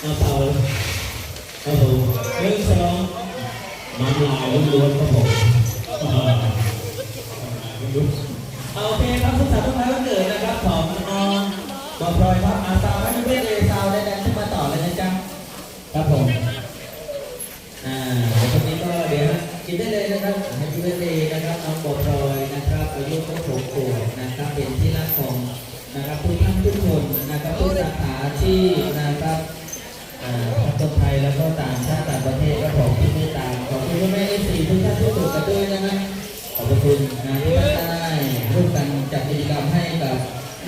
เกิดเราเป่าเทียนก่อาเทียนก่อนเป่าเทียนก่อนอ่าเป่าเทียนก่อนเอาเป่าเทียนก่อนลูกผมไม่ได้ช่วงนี้หนูกำลังหิวในอาหารอร่อยค่ะอร่อยอร่อยเยอะแยะมเป่าลูกเป่าก่อนเอาเป่าครับผมหนึ่งสองมันลายล้วนครับผมเอาโอเคครับสุขสันต์วันคล้ายวันเกิดนะครับของน้องบอพลอยครับอาซาวให้เพื่อนเลยซาวได้ดันขึ้นมาต่อเลยนะจ๊ะครับผมอ่าวคนนี้ก็เดี๋ยวกินได้เลยนะครับให้เพื่อนเลยนะครับน้องบอพลอยนะครับอายุครบหกขวบนะครับเป็นที่รักของนะครับทุกท่านทุกคนนะครับทุกสาขาที่นะครับ ทั้งคนไทยแล้วก็ต่างชาติต่างประเทศก็ขอบคุณที่ตามขอบคุณพ่อแม่เอฟซีทุกท่านทุกคนกันด้วยนะฮะขอบคุณนะที่ได้ร่วมกันจัดกิจกรรมให้กับ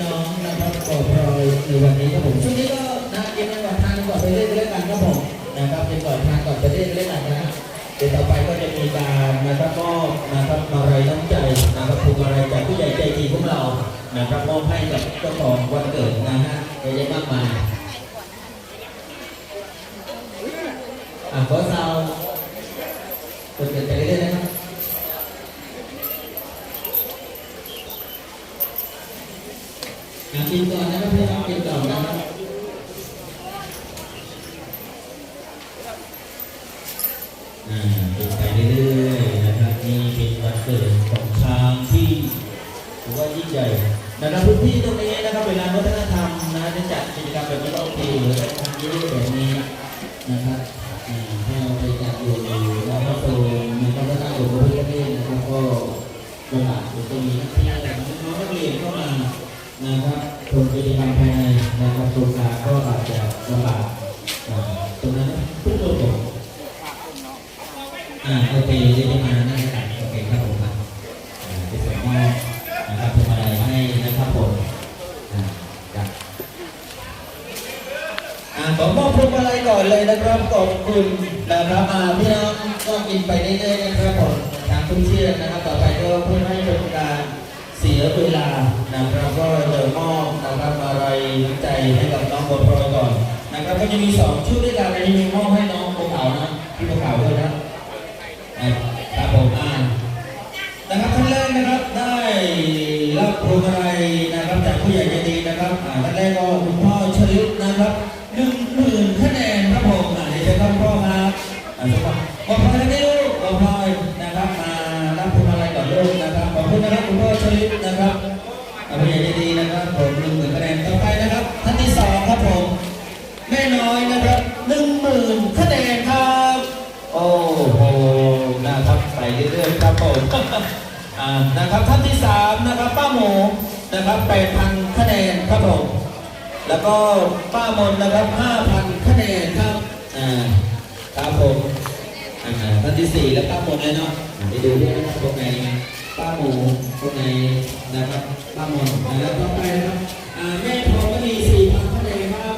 น้องนะครับกอพรอยในวันนี้ครับผมช่วงนี้ก็นะกินก่อนทานก่อนไปเรื่อยๆกันครับผมนะครับกินก่อนทานก่อนไปเรื่อยๆกันนะเดี๋ยวต่อไปก็จะมีการนะครับมอบนะครับมาลัยน้ำใจนะครับพวงมาลัยจากผู้ใหญ่ใจดีพวกเรานะครับมอบให้กับเจ้าของวันเกิดนะฮะเยอะแยะมากมายอะขอซาวกดเกิดไปเรื่อยๆนะครับอะ กินก่อนนะครับพี่น้องกินก่อนะครับอ่ากินไปเรื่อยๆนะครับนี่เป็นวันเกิดของช้างที่ถือว่ายิ่งใหญ่นะครับพื้นที่ตรงนี้นะครับเวลาวัฒนธรรมนะจะจัดกิจกรรมแบบนี้โอเคหรือจะทำเยอะแบบนี้นะครับอ่าให้เราไปจัดอ นะครับชมกิจกรรมภายในนะครับโครงการก็อาจจะลำบากตรงนั้นทุกคนผมอ่าโอเคเดี๋ยวจะมานั่งกันโอเคครับผมครับอ่าที่ส่งมอบนะครับพวงมาลัยให้นะครับผมครับอ่าขอมอบพวงมาลัยก่อนเลยนะครับขอบคุณนะครับอ่าพี่น้องก็กินไปเรื่อยๆนะครับผมทางคุณเชื่อนะครับต่อไปก็เพื่อให้เป็นการ เสียเวลานะครับก็จะมอบนะครับมาลัยน้ำใจให้กับน้องบัวพลอยก่อนนะครับก็จะมีสองชุดด้วยกันอันนี้มีมอบให้น้องบัวขาวนะพี่บัวขาวด้วยนะอ่าครับผมอ่านะครับท่านแรกนะครับได้รับพวงมาลัยนะครับจากผู้ใหญ่ใจดีนะครับอ่าท่านแรกก็คุณพ่อชลิตนะครับหนึ่งหมื่นคะแนนครับผมอ่าเดี๋ยวจะครับพ่อครับอ่าสวัสดีบอกพลอยนี่ลูกบ นะครับคุณพ่อชลิตนะครับอ่าผู้ใหญ่ใจดีนะครับผมหนึ่งหมื่นคะแนนต่อไปนะครับ ท่านที่สองครับผมแม่น้อยนะครับหนึ่งหมื่นคะแนนครับ โอ้โหนะครับไปเรื่อยๆครับผมอ่านะครับท่านที่สามนะครับป้าหมูนะครับแปดพันคะแนนครับผมแล้วก็ป้ามนนะครับห้าพันคะแนนครับอ่าครับผมอ่าท่านที่สี่แล้วป้ามนเลยเนาะอ่าไปดูด้วยนะครับตรงไหน ป้าหมูคนไหนนะครับป้าหมอนนะครับต่อไปนะครับแม่พอก็มีสี่พันเท่าไหร่ครับ